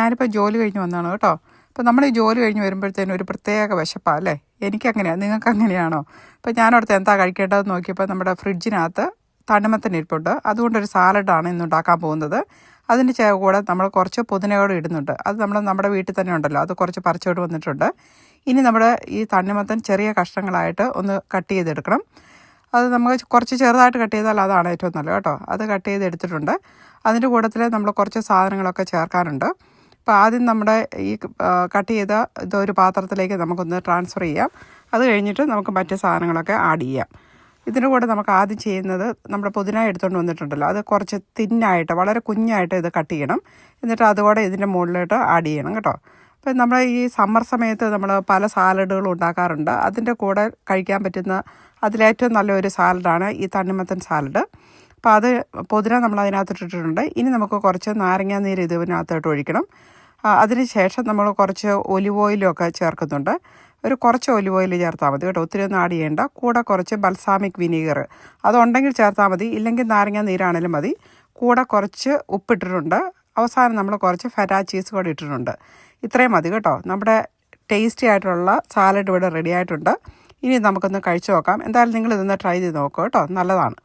ഞാനിപ്പോൾ ജോലി കഴിഞ്ഞ് വന്നതാണ് കേട്ടോ. അപ്പോൾ നമ്മൾ ഈ ജോലി കഴിഞ്ഞ് വരുമ്പോഴത്തേനും ഒരു പ്രത്യേക വിശപ്പാണ് അല്ലേ? എനിക്കങ്ങനെയാണ് നിങ്ങൾക്ക് അങ്ങനെയാണോ അപ്പോൾ ഞാനവിടുത്തെ എന്താ കഴിക്കേണ്ടതെന്ന് നോക്കിയപ്പോൾ നമ്മുടെ ഫ്രിഡ്ജിനകത്ത് തണ്ണിമത്തൻ ഇരിപ്പുണ്ട്. അതുകൊണ്ടൊരു സാലഡാണ് ഇന്ന് ഉണ്ടാക്കാൻ പോകുന്നത് അതിന്റെ കൂടെ നമ്മൾ കുറച്ച് പുതിനയോട് ഇടുന്നുണ്ട്. അത് നമ്മൾ നമ്മുടെ വീട്ടിൽ തന്നെ ഉണ്ടല്ലോ. അത് കുറച്ച് പറിച്ചോട്ട് വന്നിട്ടുണ്ട്. ഇനി നമ്മൾ ഈ തണ്ണിമത്തൻ ചെറിയ കഷ്ണങ്ങളായിട്ട് ഒന്ന് കട്ട് ചെയ്തെടുക്കണം. അത് നമുക്ക് കുറച്ച് ചെറുതായിട്ട് കട്ട് ചെയ്താൽ അതാണ് ഏറ്റവും നല്ലത് കേട്ടോ. അത് കട്ട് ചെയ്തെടുത്തിട്ടുണ്ട്. അതിന്റെ കൂട്ടത്തിൽ നമ്മൾ കുറച്ച് സാധനങ്ങളൊക്കെ ചേർക്കാനുണ്ട്. അപ്പോൾ ആദ്യം നമ്മുടെ ഈ കട്ട് ചെയ്ത ഇതൊരു പാത്രത്തിലേക്ക് നമുക്കൊന്ന് ട്രാൻസ്ഫർ ചെയ്യാം. അത് കഴിഞ്ഞിട്ട് നമുക്ക് മറ്റ് സാധനങ്ങളൊക്കെ ആഡ് ചെയ്യാം. ഇതിന്റെ കൂടെ നമുക്ക് ആദ്യം ചെയ്യുന്നത് നമ്മുടെ പുതിന എടുത്തുകൊണ്ട് വന്നിട്ടുണ്ടല്ലോ. അത് കുറച്ച് തിന്നായിട്ട് വളരെ കുഞ്ഞായിട്ട് ഇത് കട്ട് ചെയ്യണം. എന്നിട്ട് അതുകൂടെ ഇതിന്റെ മുകളിലോട്ട് ആഡ് ചെയ്യണം കേട്ടോ. അപ്പം നമ്മൾ ഈ സമ്മർ സമയത്ത് നമ്മൾ പല സാലഡുകൾ ഉണ്ടാക്കാറുണ്ട്. അതിന്റെ കൂടെ കഴിക്കാൻ പറ്റുന്ന അതിലേറ്റവും നല്ലൊരു സാലഡാണ് ഈ തണ്ണിമത്തൻ സാലഡ്. അപ്പോൾ അത് പുതിന നമ്മൾ അതിനകത്ത് ഇട്ടിട്ടുണ്ട് ഇനി നമുക്ക് കുറച്ച് നാരങ്ങാ നീര് ഇതിനകത്തോട്ട് ഒഴിക്കണം. അതിന് ശേഷം നമ്മൾ കുറച്ച് ഒലിവ് ഓയിലൊക്കെ ചേർക്കുന്നുണ്ട്. ഒരു കുറച്ച് ഒലിവ് ഓയിൽ ചേർത്താൽ മതി കേട്ടോ. ഒത്തിരി ഒന്നും ആഡ് ചെയ്യേണ്ട. കൂടെ കുറച്ച് ബൽസാമിക് വിനീഗർ. അതുണ്ടെങ്കിൽ ചേർത്താൽ മതി. ഇല്ലെങ്കിൽ നാരങ്ങ നീരാണേലും മതി. കൂടെ കുറച്ച് ഉപ്പിട്ടിട്ടുണ്ട്. അവസാനം നമ്മൾ കുറച്ച് ഫെരാ ചീസ് കൂടെ ഇട്ടിട്ടുണ്ട്. ഇത്രയും മതി കേട്ടോ. നമ്മുടെ ടേസ്റ്റി ആയിട്ടുള്ള സാലഡ് ഇവിടെ റെഡി ആയിട്ടുണ്ട്. ഇനി നമുക്കൊന്ന് കഴിച്ചു നോക്കാം. എന്തായാലും നിങ്ങൾ ഇതൊന്ന് ട്രൈ ചെയ്ത് നോക്കൂ കേട്ടോ. നല്ലതാണ്.